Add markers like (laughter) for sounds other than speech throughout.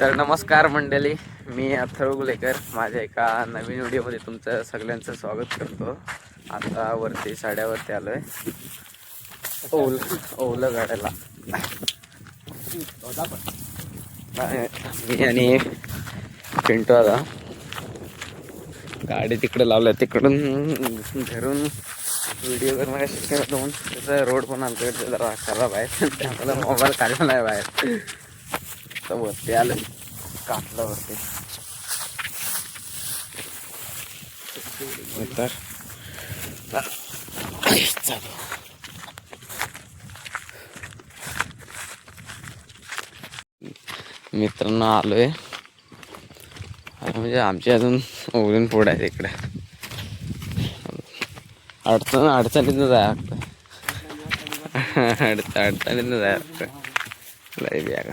तर नमस्कार मंडळी मी अथर्व गुलेकर. माझ्या एका नवीन व्हिडिओमध्ये तुमचं सगळ्यांचं स्वागत करतो. आता वरती साड्यावरती आलोय. ओल ओलं गाड्याला. मी आणि पिंटो आता गाडी तिकडे लावल्या तिकडून घरून व्हिडिओ करणं शक्य नव्हतं म्हणून त्याचा रोड पण आमच्याकडे जरा खराब आहे. त्यामुळे मोबाईल काढला नाही बाहेर. तर वरती आलं. कापलं वरती तर. चालू. मित्रांनो आलोय. आणि म्हणजे आमची अजून ओळून पुढे आहे इकडे. अडचण अडचणीतनं जाय लागतं. अडचण अडचणीतनं जाय लागतं. लय बॅग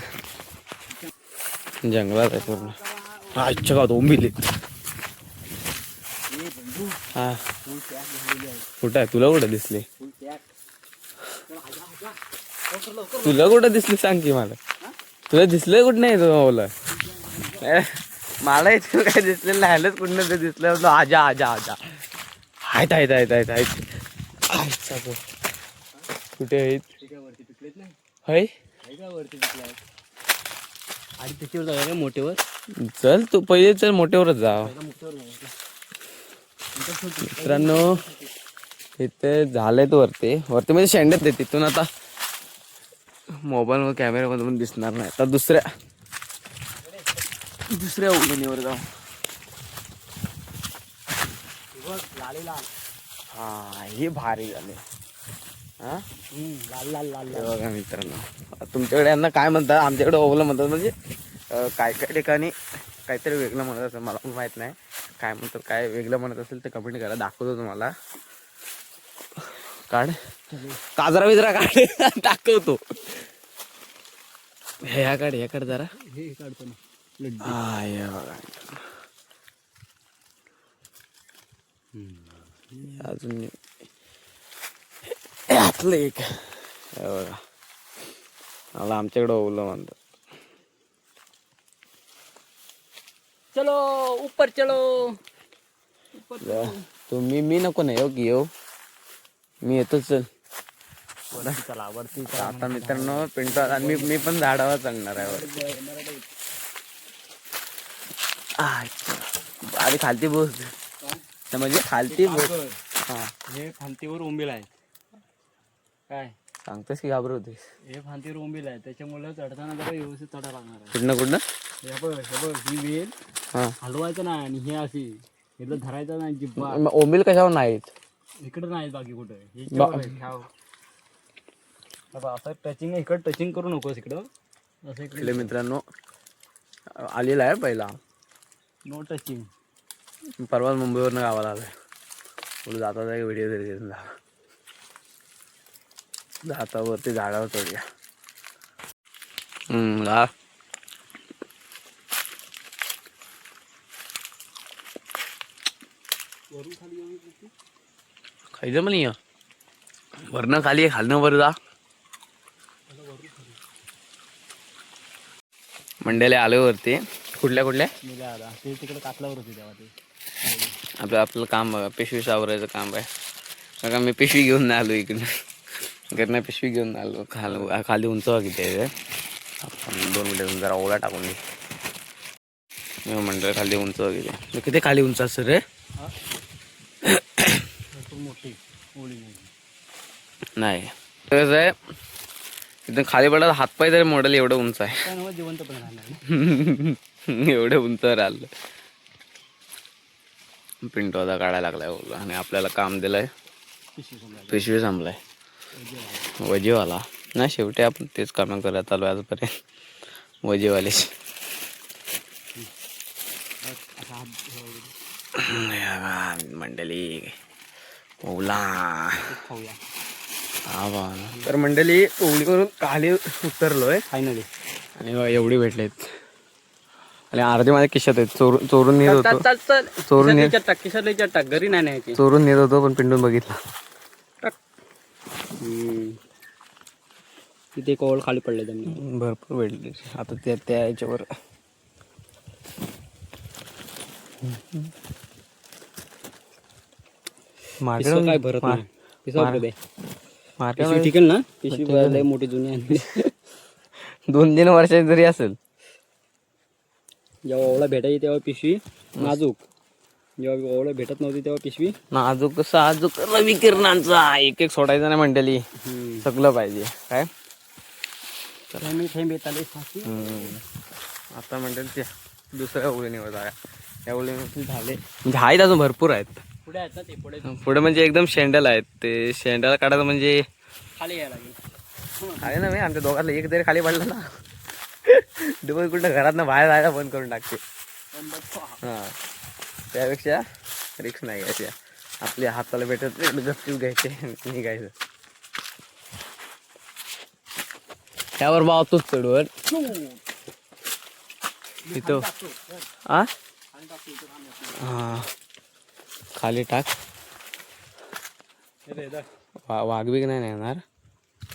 जंगलात आहे पूर्ण. आजच्या गावात ओंबिले हा. कुठं आहे? तुला कुठं दिसले? तुला कुठं दिसले सांग की मला. तुला दिसलं कुठं नाही तुला ओला? मला इथं काय दिसलेलं नाही. कुठं ते दिसलं. आजा आजा आजा. आहेत आहेत आहेत आहेत आहेत. कुठे आहेत? होय? आणि त्याच्यावर जाऊया का मोठेवर? चल तू पहिले चल मोठ्यावरच जा. मित्रांनो इथे झालंय तो वरती. वरती म्हणजे शेंडत आहे तिथून आता मोबाईल कॅमेऱ्यामध्ये पण दिसणार नाही. आता दुसऱ्या दुसऱ्या उघडणीवर जाऊ. लाल लाल. हा हे भारी झाले. हा? लाल लाल लाल. हे बघा मित्रांनो. तुमच्याकडे यांना काय म्हणतात? आमच्याकडे ओवलं म्हणतात. म्हणजे काय काय ठिकाणी काहीतरी वेगळं म्हणत असेल मला पण माहीत नाही. काय म्हणतात काय वेगळं म्हणत असेल ते कमेंट करा. दाखवतो तुम्हाला. काढ. काजरा बिजरा काढ. (laughs) दाखवतो. हे या काढ जरा. हे काढतो ना अजून यातलं एक. बघा. मला आमच्याकडे ओवलं म्हणतात. चलो ऊपर चलो. जा. तुम्ही मी नको नाही येऊ की येऊ मी येतो चल. चला वरती तर आता मित्रांनो पिंटो आणि मी मी पण झाडावर चढणार आहे वर. आधी खालती बोस. म्हणजे खालती बोस. हा. हे फांतीवर उंबील आहे. काय? सांगतोस की घाबरवतेस हे फांतीवर उंबील आहे त्याच्यामुळे चढताना जरा व्यवस्थित चढा लागणार आहे. कुठनं कुठनं? हे बघ हे बघ ही वेल हा. हलवायचं नाही आणि हे अशी इथलं धरायचं नाही जिब्बा मग ओंबील कशावर नाहीत? इकडे नाही बाकी कुठे. बा- असं टचिंग इकडं टचिंग करू नकोस इकडं. असं इकडे इकडे मित्रांनो आलेला आहे पहिला. नो टचिंग परवा मुंबईवरनं गावाला आलाय. पुढे जाता व्हिडिओ तरी देऊन जा. जाता वरती झाडावर चढूया. हम्म, किती? खायचं वरनं खाली आहे खालनं वर जा. मंड्याला आलो वरती. कुठल्या कुठल्या? ते तिकडे कातल्यावर होते तेव्हा ते. आपलं आपलं काम बघा पिशवी सावरायचं काम आहे. बघा मी पिशवी घेऊन नाही आलो इकडे घरनं पिशवी घेऊन आलो खाल खाली उंच किती. आपण दोन मिनिटं जरा ओला टाकून दे. मी म्हणलं खाली उंच वगैरे किती किती खाली उंच असतं रे? मोठी नाही कसं आहे इथं खाली पडत हातपाय तरी मॉडेल एवढं उंच आहे. जिवंत पण एवढं उंच राहिलं. पिंटो आता काढायला लागलाय ओला आणि आपल्याला काम दिलंय. पिशवी थांबलाय वजीवाला. नाही शेवटी आपण तेच काम करत आलो आजपर्यंत. वजीवालेच. असा हात मंडळी ओला तर मंडळी ओळीवरून खाली उतरलोय. फायनली आणि एवढी भेटलेत. आणि अर्धे माझ्या खिशात आहेत. चोरून चोरून नेत होतो. चल चल चोरून. टाक किशात टाक. घरी नाही चोरून नेत होतो पण पिंडून बघितला. तिथे एक ओळ खाली पडले त्यांनी. भरपूर वेळले आता त्या त्या याच्यावर. मार्केट काय भरत नाही. ना? पिशवी भरायला मोठी जुनी आहे दोन तीन वर्षाची जरी असेल. जेव्हा ओळा भेटायची तेव्हा पिशवी नाजूक. जेव्हा ओवळा भेटत नव्हती तेव्हा पिशवी? नाजूक साजूक रवी किरणांचा. एक एक सोडायचा नाही हम्म. सगळं पाहिजे. काय? थेंबे फाशी हम्म. आता म्हणतात ते दुसऱ्या ओळीवर जागा या ओळीमध्ये झाले. म्हणजे आहेत अजून भरपूर आहेत. पुढे आहेत ना ते पुढे पुढे म्हणजे एकदम शेंडल आहेत. ते शेंडल काढायला म्हणजे खाली यायला आहे ना मी आमच्या दोघांना एक तरी खाली पडला ना. (laughs) डबल कुठं घरात ना बाहेर जायला बंद करून टाकते. हां. त्यापेक्षा रिक्स नाही घ्यायच्या आपल्या हाताला भेटत गपचूप घ्यायचे. निघायचं. त्यावर भाव तूच चढवर इथं. आ? हा. खाली टाक. वा वाघ बिग नाही ना येणार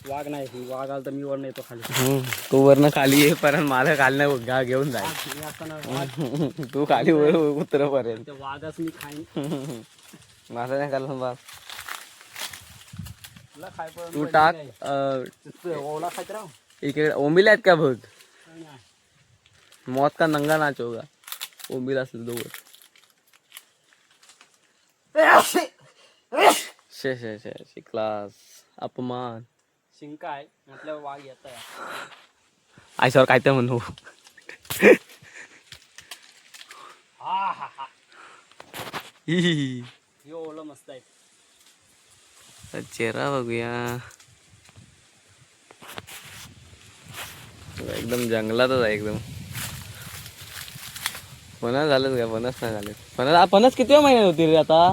वाघ नाही ही वाघ आला तर मी वर येतो खाली. तू वरनं खाली ये पर्यंत मला खाली नाही गा घेऊन जाय. (laughs) तू खाली वर उतरपर्यंत. त्या वाघाच मी खाईन. (laughs) माझा नाही खाल्ला बा तुला खाय पण तू टाक ओवळा खायत राव. इकडे ओंबिल आहेत का बघ. मौत का नंगा नाच होगा? ओंबिल असेल दोघं शे शे शे शे क्लास अपमान. शिंका आहे आपल्या वाघ येत आहे. आयसावर काय ते म्हणू. हा हा हा. हि, हि, हि. हे ओवळं मस्त आहे. चेहरा बघूया. एकदम जंगलातच आहे एकदम. फणस झालेच का? फणस नाही झाले फणस फणस किती महिन्यात होतील रे आता?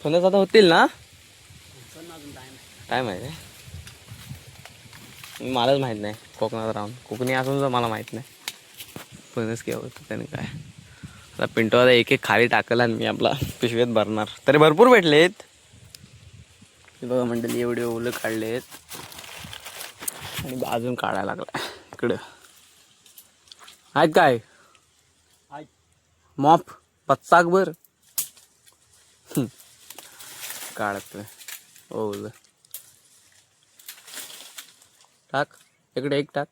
फणस आता होतील ना? अजून टाइम काय माहिती मलाच माहीत नाही. कोकणात राहून. कोकणी असून मला माहीत नाही. केव्हा होतं त्याने काय. आता पिंटो आता एक एक खाली टाकला आणि मी आपला पिशवीत भरणार. तरी भरपूर भेटलेत. बघा मंडळी एवढे ओलं काढलेत. आणि अजून काढायला लागला. इकडं. आहेत काय? मॉप? पच्चाक बर काढतोय. ओलं. टाक. इकडे एक टाक.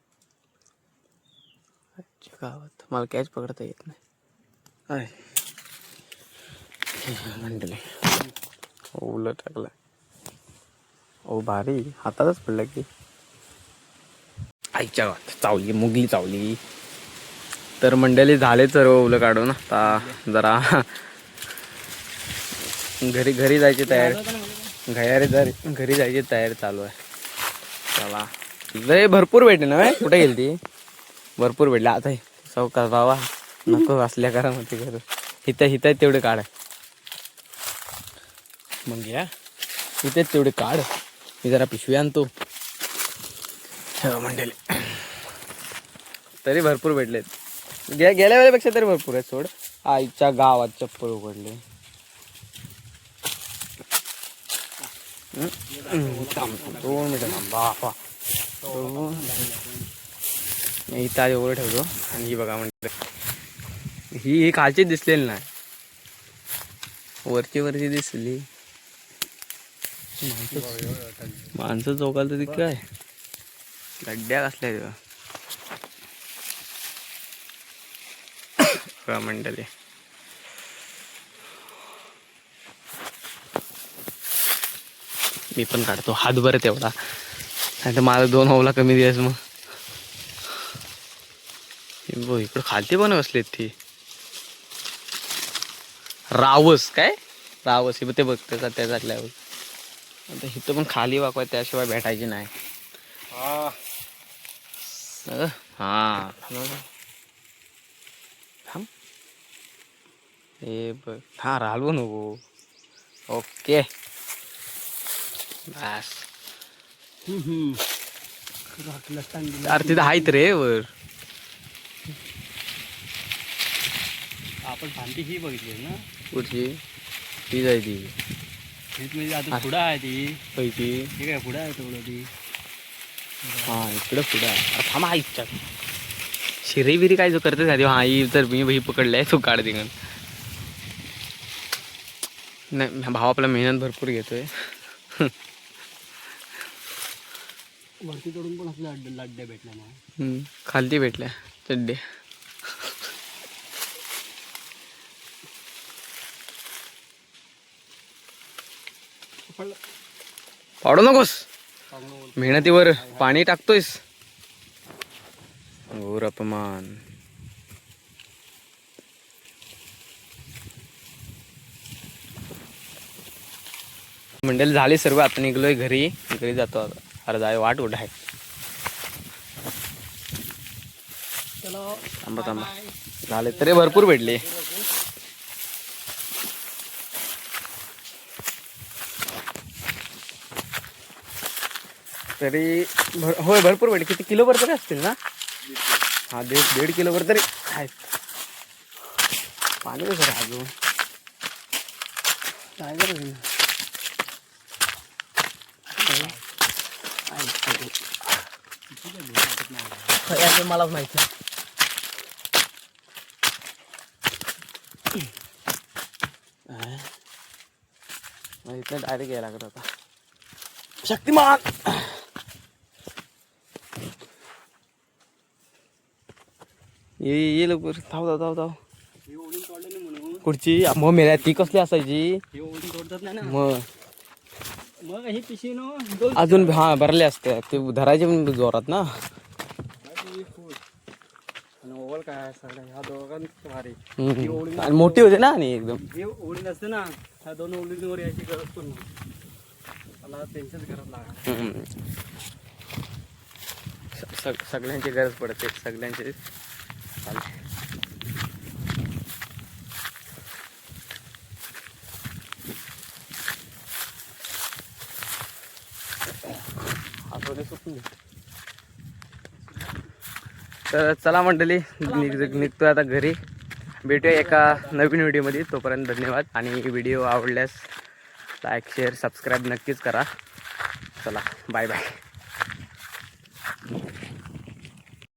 अच्छा गावात मला कॅच पकडता येत नाही. मंडळी. ओलं टाकलं. ओ भारी. हातातच पडलं की. आईच्या गावात चावली मुगली चावली. तर मंडळी झाले सर्व ओलं काढून. आता जरा घरी घरी जायची तयारी. घरी जर घरी जायची तयारी चालू आहे. चला. लय भरपूर भेटले ना कुठे गेली ती? भरपूर भेटले. आता चौका बाबा नको असल्या करा मग ते घर. हिथं हिथं तेवढे काढ. मग या. इथेच तेवढे काढ. मी जरा पिशवी आणतो. ठेवा तरी भरपूर भेटलेत. गे गेल्या वेळेपेक्षा तरी भरपूर आहेत सोड. आईच्या गावात चप्पल उघडले. दोन मिनिटं थांबा. मी ताज आधी उघडं ठेवतो. आणि ही बघा म्हणते ही ही खालची दिसलेली नाही वरची वरची दिसली. माणसं चौकाल तर ती काय? गड्ड्या कसल्या तेव्हा (coughs) बघा. मंडळी. मी पण काढतो. हातभर तेवढा. नाही तर मला दोन होवला कमी दिवस मग. इकडं खालती पण बसलेत ती. रावस काय? रावस हे बघ ते बघ त्याचा जातल्यावर आता इथं पण खाली वाकवाय त्याशिवाय भेटायची नाही. हा हा. थांब. हे बघ हा राहलो नको. ओके. बस हम्म, हम्म. राखीला टाइम दिला. अरे तिथं आहेत रे वर. आपण भांडी ही बघितली ना? कुठची ती जाय ती. हीच म्हणजे आता पुढं आहे ती. पैकी हे काय पुढं आहे तेवढं ती? हा इकडं पुढं आहे. थांबा इच्छा शिरी बिरी काय जो करतेस आधी हा ही तर मी ही पकडलाय तू काढ तिकडून. नाही भाव आपला मेहनत भरपूर घेतोय. वरती चढून पण भेटल्या खालती भेटल्या चड्डे. पाडू नकोस. मेहनतीवर पाणी टाकतोयस. घोर अपमान. मंडळी झाली सर्व आता निघलोय घरी. घरी जातो आता. अरे जाय वाट उठ आहे चलो थांबा थांबा। झाले तरी भरपूर भेटले। तरी भर होय भरपूर भेटले. किती किलोभर तरी असतील ना? हा दीड दीड किलोभर तरी आहेत. पाणी कसं अजून. काय करायचं याचं मलाच माहिती इथं डायरेक्ट यायला लागत होता शक्तिमान! ये ये लवकर. धाव धाव धाव ही म्हणून. कुठची मग मेल्या ती कसली असायची? ही मग. मग ही पिशी नो दोन अजून हा भरले असते. ते धरायचे पण जोरात ना. ओव्हल काय सगळं? ह्या दोघांचं भारी. आणि मोठी होते ना आणि एकदम. हे ओढीत असते ना ह्या दोन ओढींवर यायची गरज पण नाही. मला त्यांच्याच गरज लागणार. हम्म. स- सग- सगळ्यांची गरज पडते सगळ्यांची. तर चला मंडळी निघ- निघतोय आता घरी. भेटूया एका नवीन व्हिडिओमध्ये. तोपर्यंत धन्यवाद. आणि व्हिडिओ आवडल्यास लाईक शेअर सबस्क्राईब नक्कीच करा. चला बाय बाय.